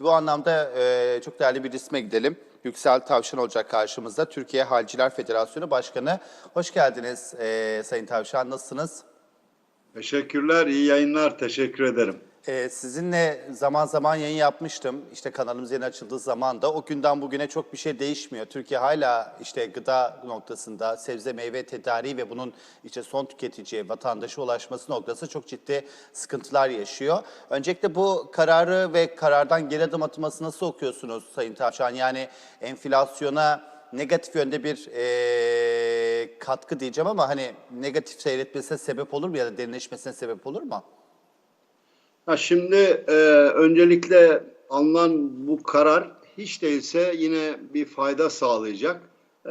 Bu anlamda e, çok değerli bir isme gidelim. Yüksel Tavşan olacak karşımızda. Türkiye Halciler Federasyonu Başkanı. Hoş geldiniz e, Sayın Tavşan. Nasılsınız? Teşekkürler, iyi yayınlar. Teşekkür ederim. Ee, sizinle zaman zaman yayın yapmıştım. İşte kanalımız yeni açıldığı zaman da o günden bugüne çok bir şey değişmiyor. Türkiye hala işte gıda noktasında sebze meyve tedariği ve bunun işte son tüketiciye, vatandaşa ulaşması noktası çok ciddi sıkıntılar yaşıyor. Öncelikle bu kararı ve karardan geri adım atılması nasıl okuyorsunuz Sayın Tavşan? Yani enflasyona negatif yönde bir eee, katkı diyeceğim ama hani negatif seyretmesine sebep olur mu ya da derinleşmesine sebep olur mu? Ha şimdi e, öncelikle alınan bu karar hiç değilse yine bir fayda sağlayacak. E,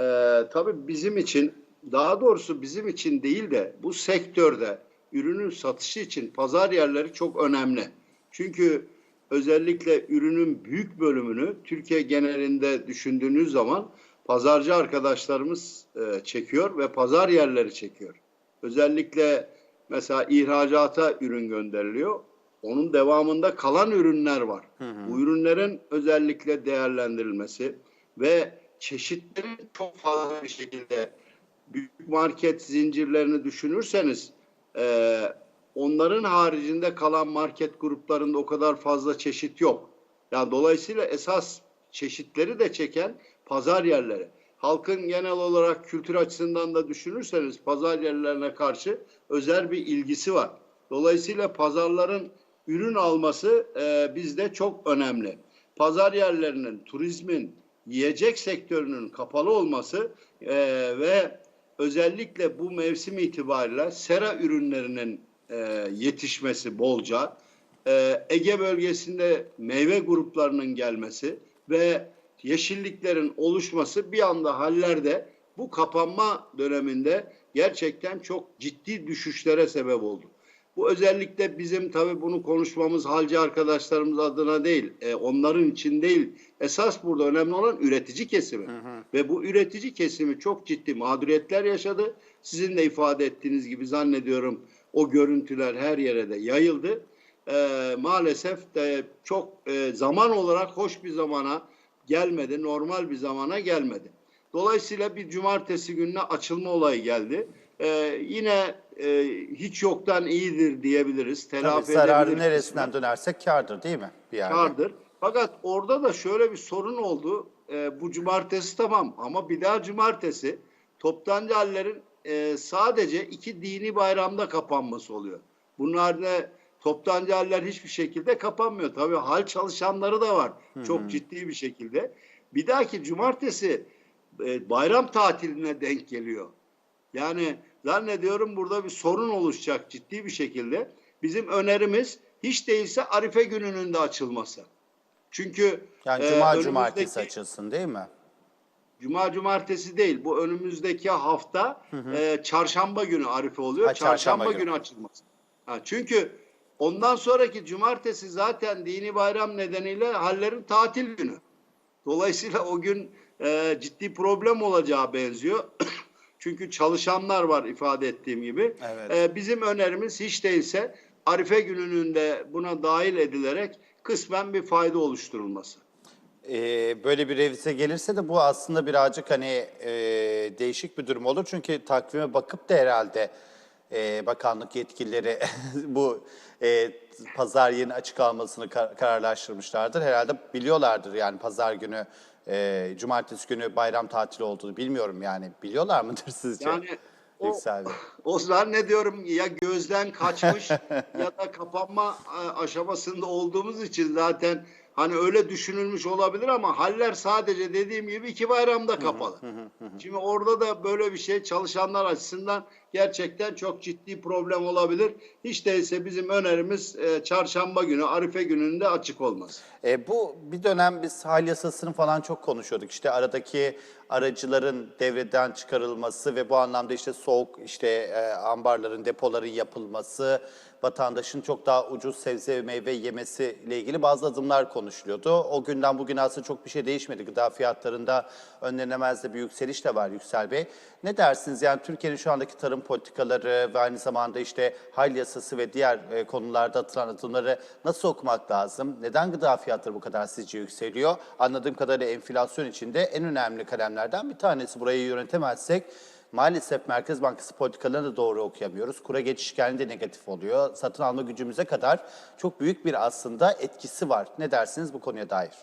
tabii bizim için, daha doğrusu bizim için değil de bu sektörde ürünün satışı için pazar yerleri çok önemli. Çünkü özellikle ürünün büyük bölümünü Türkiye genelinde düşündüğünüz zaman pazarcı arkadaşlarımız e, çekiyor ve pazar yerleri çekiyor. Özellikle mesela ihracata ürün gönderiliyor. Onun devamında kalan ürünler var. Bu ürünlerin özellikle değerlendirilmesi ve çeşitlerin çok fazla bir şekilde büyük market zincirlerini düşünürseniz e, onların haricinde kalan market gruplarında o kadar fazla çeşit yok. Yani dolayısıyla esas çeşitleri de çeken pazar yerleri. Halkın genel olarak kültür açısından da düşünürseniz pazar yerlerine karşı özel bir ilgisi var. Dolayısıyla pazarların ürün alması e, bizde çok önemli. Pazar yerlerinin, turizmin, yiyecek sektörünün kapalı olması e, ve özellikle bu mevsim itibariyle sera ürünlerinin e, yetişmesi bolca, e, Ege bölgesinde meyve gruplarının gelmesi ve yeşilliklerin oluşması bir anda hallerde bu kapanma döneminde gerçekten çok ciddi düşüşlere sebep oldu. Bu özellikle bizim tabii bunu konuşmamız halci arkadaşlarımız adına değil, e, onların için değil. Esas burada önemli olan üretici kesimi. Ve bu üretici kesimi çok ciddi mağduriyetler yaşadı. Sizin de ifade ettiğiniz gibi zannediyorum o görüntüler her yere de yayıldı. E, maalesef de çok e, zaman olarak hoş bir zamana gelmedi, normal bir zamana gelmedi. Dolayısıyla bir cumartesi gününe açılma olayı geldi. Ee, yine e, hiç yoktan iyidir diyebiliriz. Tabii Telafi zararı edebiliriz neresinden dönersek kârdır değil mi? Bir yerde. Kârdır. Fakat orada da şöyle bir sorun oldu. Ee, bu cumartesi tamam ama bir daha cumartesi toptancı hallerin e, sadece iki dini bayramda kapanması oluyor. Bunun haricinde toptancı haller hiçbir şekilde kapanmıyor. Tabii hal çalışanları da var. Çok ciddi bir şekilde. Bir dahaki cumartesi e, bayram tatiline denk geliyor. Yani zannediyorum burada bir sorun oluşacak ciddi bir şekilde. Bizim önerimiz hiç değilse Arife gününün de açılması. Çünkü Yani e, cuma önümüzdeki- cumartesi açılsın değil mi? Cuma cumartesi değil. Bu önümüzdeki hafta e, çarşamba günü Arife oluyor. Ha, çarşamba çarşamba, günü. günü açılması. Ha, çünkü ondan sonraki cumartesi zaten dini bayram nedeniyle hallerin tatil günü. Dolayısıyla o gün e, ciddi problem olacağı benziyor. Çünkü çalışanlar var ifade ettiğim gibi. Evet. E, bizim önerimiz hiç değilse Arife gününün de buna dahil edilerek kısmen bir fayda oluşturulması. Ee, böyle bir revize gelirse de bu aslında birazcık hani e, değişik bir durum olur. Çünkü takvime bakıp da herhalde e, bakanlık yetkilileri bu e, pazar yerinin açık kalmasını kar- kararlaştırmışlardır. Herhalde biliyorlardır yani pazar günü, e, cumartesi günü bayram tatili olduğunu bilmiyorum yani. Biliyorlar mıdır sizce? Yani o, Yüksel Bey. o zannediyorum ya gözden kaçmış ya da kapanma e, aşamasında olduğumuz için zaten hani öyle düşünülmüş olabilir ama haller sadece dediğim gibi iki bayramda kapalı. Şimdi orada da böyle bir şey çalışanlar açısından gerçekten çok ciddi problem olabilir. Hiç değilse bizim önerimiz e, çarşamba günü, Arife gününde açık olması. E, bu bir dönem biz hal yasasını falan çok konuşuyorduk. İşte aradaki aracıların devreden çıkarılması ve bu anlamda işte soğuk işte e, ambarların, depoların yapılması, vatandaşın çok daha ucuz sebze ve meyve yemesiyle ilgili bazı adımlar konuşuluyordu. O günden bugüne aslında çok bir şey değişmedi. Gıda fiyatlarında önlenemez de bir yükseliş de var Yüksel Bey. Ne dersiniz? Yani Türkiye'nin şu andaki tarım tarım politikaları ve aynı zamanda işte hal yasası ve diğer e, konularda atılan adımları nasıl okumak lazım? Neden gıda fiyatları bu kadar sizce yükseliyor? Anladığım kadarıyla enflasyon içinde en önemli kalemlerden bir tanesi. Burayı yönetemezsek maalesef Merkez Bankası politikalarını da doğru okuyamıyoruz. Kura geçişkenliği de negatif oluyor. Satın alma gücümüze kadar çok büyük bir aslında etkisi var. Ne dersiniz bu konuya dair?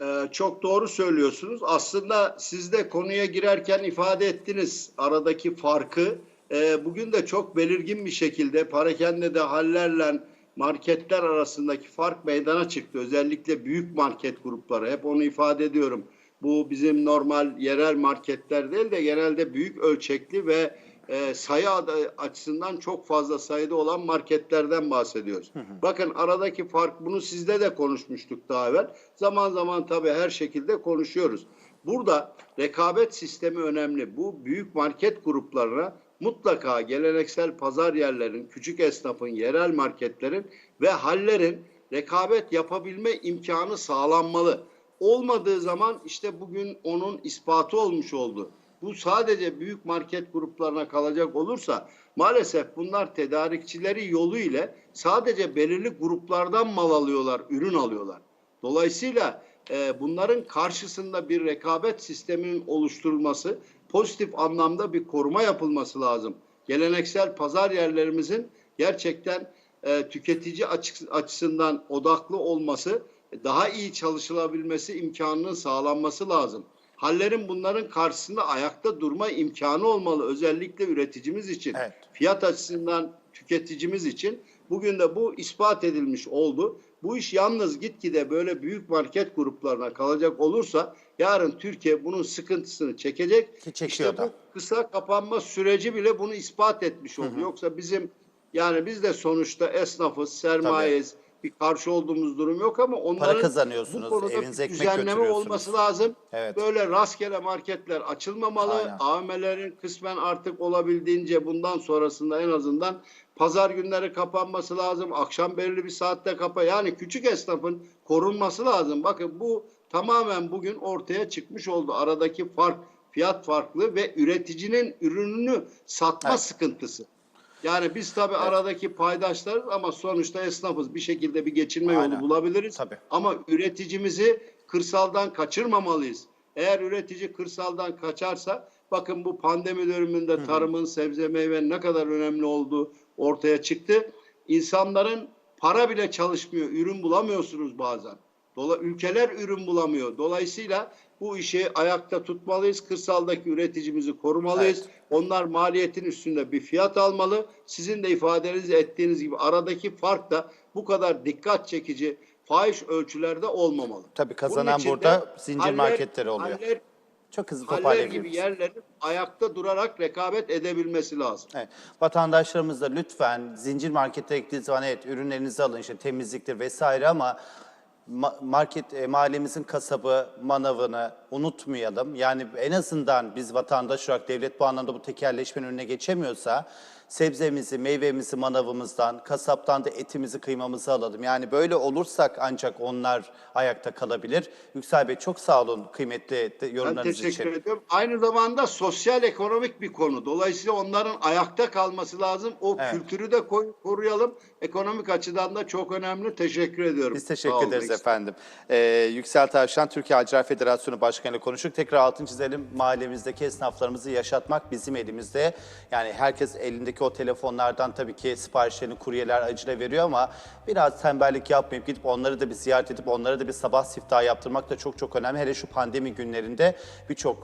Ee, çok doğru söylüyorsunuz. Aslında siz de konuya girerken ifade ettiniz aradaki farkı. Ee, bugün de çok belirgin bir şekilde parakende de hallerle marketler arasındaki fark meydana çıktı. Özellikle büyük market grupları. Hep onu ifade ediyorum. Bu bizim normal yerel marketler değil de genelde büyük ölçekli ve e, sayı açısından çok fazla sayıda olan marketlerden bahsediyoruz. Bakın aradaki fark bunu sizde de konuşmuştuk daha evvel. Zaman zaman tabii her şekilde konuşuyoruz. Burada rekabet sistemi önemli. Bu büyük market gruplarına mutlaka geleneksel pazar yerlerin, küçük esnafın, yerel marketlerin ve hallerin rekabet yapabilme imkanı sağlanmalı. Olmadığı zaman işte bugün onun ispatı olmuş oldu. Bu sadece büyük market gruplarına kalacak olursa maalesef bunlar tedarikçileri yolu ile sadece belirli gruplardan mal alıyorlar, ürün alıyorlar. Dolayısıyla e, bunların karşısında bir rekabet sisteminin oluşturulması, pozitif anlamda bir koruma yapılması lazım. Geleneksel pazar yerlerimizin gerçekten e, tüketici açı- açısından odaklı olması, daha iyi çalışılabilmesi imkanının sağlanması lazım. Hallerin bunların karşısında ayakta durma imkanı olmalı özellikle üreticimiz için. Evet. Fiyat açısından tüketicimiz için bugün de bu ispat edilmiş oldu. Bu iş yalnız gitgide böyle büyük market gruplarına kalacak olursa yarın Türkiye bunun sıkıntısını çekecek. Ki çekiyor İşte da. bu kısa kapanma süreci bile bunu ispat etmiş oldu. Yoksa bizim yani biz de sonuçta esnafız, sermayeyiz. Bir karşı olduğumuz durum yok ama onların kazanıyorsunuz, bu konuda evinize bir ekmek düzenleme götürüyorsunuz. olması lazım. Evet. Böyle rastgele marketler açılmamalı. Aynen. AVM'lerin kısmen artık olabildiğince bundan sonrasında en azından pazar günleri kapanması lazım. Akşam belirli bir saatte kapa. Yani küçük esnafın korunması lazım. Bakın bu tamamen bugün ortaya çıkmış oldu. Aradaki fark, fiyat farklı ve üreticinin ürününü satma Evet. sıkıntısı. Yani biz tabii aradaki paydaşlarız ama sonuçta esnafız. Bir şekilde bir geçinme Aynen. yolu bulabiliriz. Tabii. Ama üreticimizi kırsaldan kaçırmamalıyız. Eğer üretici kırsaldan kaçarsa bakın bu pandemi döneminde tarımın, sebze meyvenin ne kadar önemli olduğu ortaya çıktı. İnsanların para bile çalışmıyor, ürün bulamıyorsunuz bazen. Dola, ülkeler ürün bulamıyor. Dolayısıyla bu işi ayakta tutmalıyız. Kırsaldaki üreticimizi korumalıyız. Evet. Onlar maliyetin üstünde bir fiyat almalı. Sizin de ifadeniz ettiğiniz gibi aradaki fark da bu kadar dikkat çekici fahiş ölçülerde olmamalı. Tabii kazanan burada zincir haller- marketleri oluyor. Haller, Çok hızlı haller gibi toparlayabiliriz. yerlerin ayakta durarak rekabet edebilmesi lazım. Evet. Vatandaşlarımız da lütfen zincir markete gittiğiniz zaman evet ürünlerinizi alın işte temizliktir vesaire ama ma- market e, mahallemizin kasabı, manavını unutmayalım. Yani en azından biz vatandaş olarak devlet bu anlamda bu tekerleşmenin önüne geçemiyorsa sebzemizi, meyvemizi manavımızdan, kasaptan da etimizi, kıymamızı alalım. Yani böyle olursak ancak onlar ayakta kalabilir. Yüksel Bey çok sağ olun kıymetli de- Ben yorumlarınız teşekkür için. ediyorum. Aynı zamanda sosyal ekonomik bir konu. Dolayısıyla onların ayakta kalması lazım. O Evet. kültürü de koruyalım. Ekonomik açıdan da çok önemli. Teşekkür ediyorum. Biz teşekkür ederiz efendim. Ee, Yüksel Tavşan, Türkiye Haciler Federasyonu Başkanı ile konuştuk. Tekrar altını çizelim. Mahallemizdeki esnaflarımızı yaşatmak bizim elimizde. Yani herkes elindeki o telefonlardan tabii ki siparişlerini kuryeler acile veriyor ama biraz tembellik yapmayıp gidip onları da bir ziyaret edip onlara da bir sabah siftahı yaptırmak da çok çok önemli. Hele şu pandemi günlerinde birçok